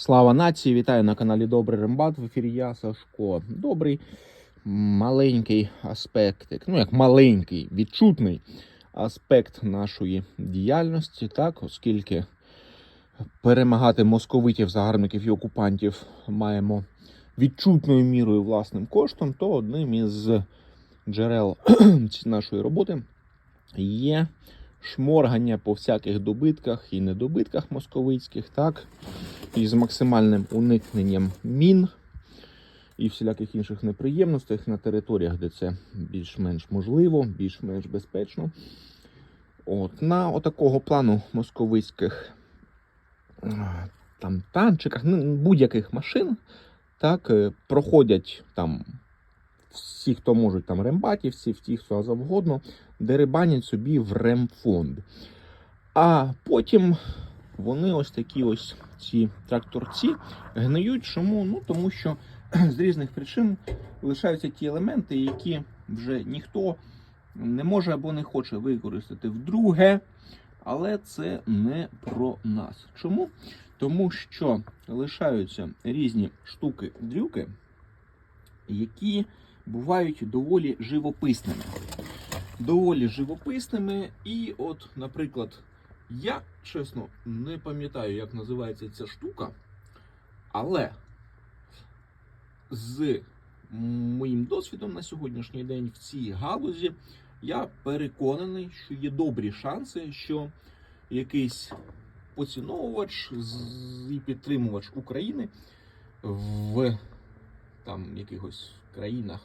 Слава нації! Вітаю на каналі Добрий Рембат. В ефірі я Сашко. Добрий маленький аспектик. Ну, як маленький, відчутний аспект нашої діяльності, так, оскільки перемагати московитів, загарбників і окупантів маємо відчутною мірою власним коштом, то одним із джерел нашої роботи є шморгання по всяких добитках і недобитках московицьких, так, і з максимальним уникненням мін і всіляких інших неприємностей на територіях, де це більш-менш можливо, більш-менш безпечно. От, на отакого плану московицьких там танчиках, ну, будь-яких машин, так, е, проходять там всі, хто можуть, там рембатівці, всі, хто завгодно, дерибанять собі в ремфонд. А потім вони ось такі ось ці тракторці гниють. Чому? Ну тому що з різних причин лишаються ті елементи, які вже ніхто не може або не хоче використати вдруге. Але це не про нас. Чому? Тому що лишаються різні штуки-дрюки, які бувають доволі живописними. Доволі живописними. І от, наприклад, я чесно не пам'ятаю, як називається ця штука, але з моїм досвідом на сьогоднішній день в цій галузі я переконаний, що є добрі шанси, що якийсь поціновувач і підтримувач України в там якихось країнах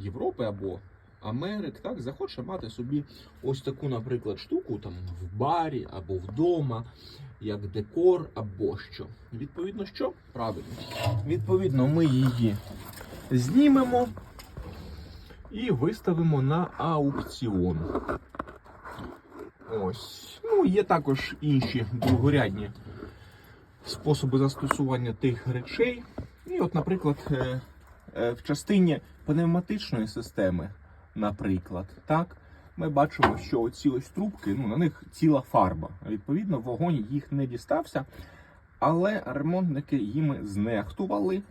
Європи або Америк, так, захоче мати собі ось таку, наприклад, штуку там в барі або вдома, як декор або що. Відповідно, що? Правильно. Відповідно, ми її знімемо і виставимо на аукціон. Ось. Ну, є також інші другорядні способи застосування тих речей. І от, наприклад, е, в частині пневматичної системи, наприклад, так, ми бачимо, що оці ось трубки, ну, на них ціла фарба. Відповідно, вогонь їх не дістався, але ремонтники їми знехтували.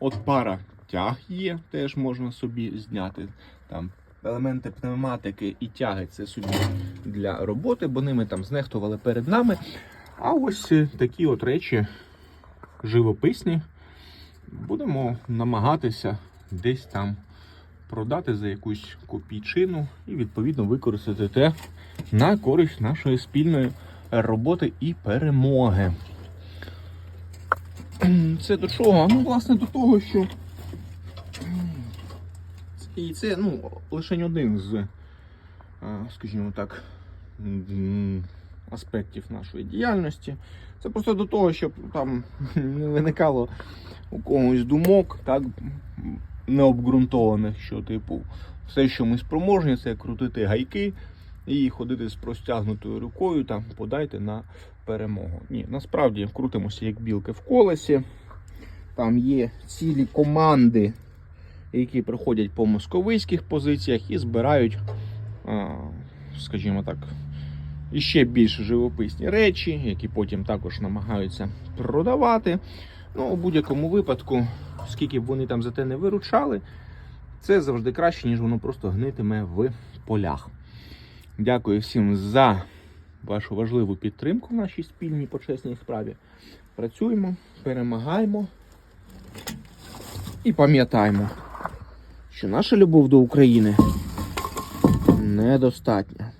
От пара тяг є, теж можна собі зняти. Там елементи пневматики і тяги це собі для роботи, бо ними там знехтували перед нами. А ось е, такі от речі живописні. Будемо намагатися десь там продати за якусь копійчину і відповідно використати те на користь нашої спільної роботи і перемоги. Це до чого? Ну, власне, до того, що і це ну, лише один з, е, скажімо так, аспектів нашої діяльності. Це просто до того, щоб там не виникало у когось думок, так необґрунтованих, що, типу, все, що ми спроможні, це крутити гайки і ходити з простягнутою рукою, там подайте на перемогу. Ні, насправді крутимося як білки в колесі. Там є цілі команди, які приходять по московицьких позиціях і збирають, скажімо так, іще більш живописні речі, які потім також намагаються продавати. Ну, у будь-якому випадку, скільки б вони там за те не виручали, це завжди краще, ніж воно просто гнитиме в полях. Дякую всім за вашу важливу підтримку в нашій спільній почесній справі. Працюємо, перемагаємо і пам'ятаємо, що наша любов до України недостатня.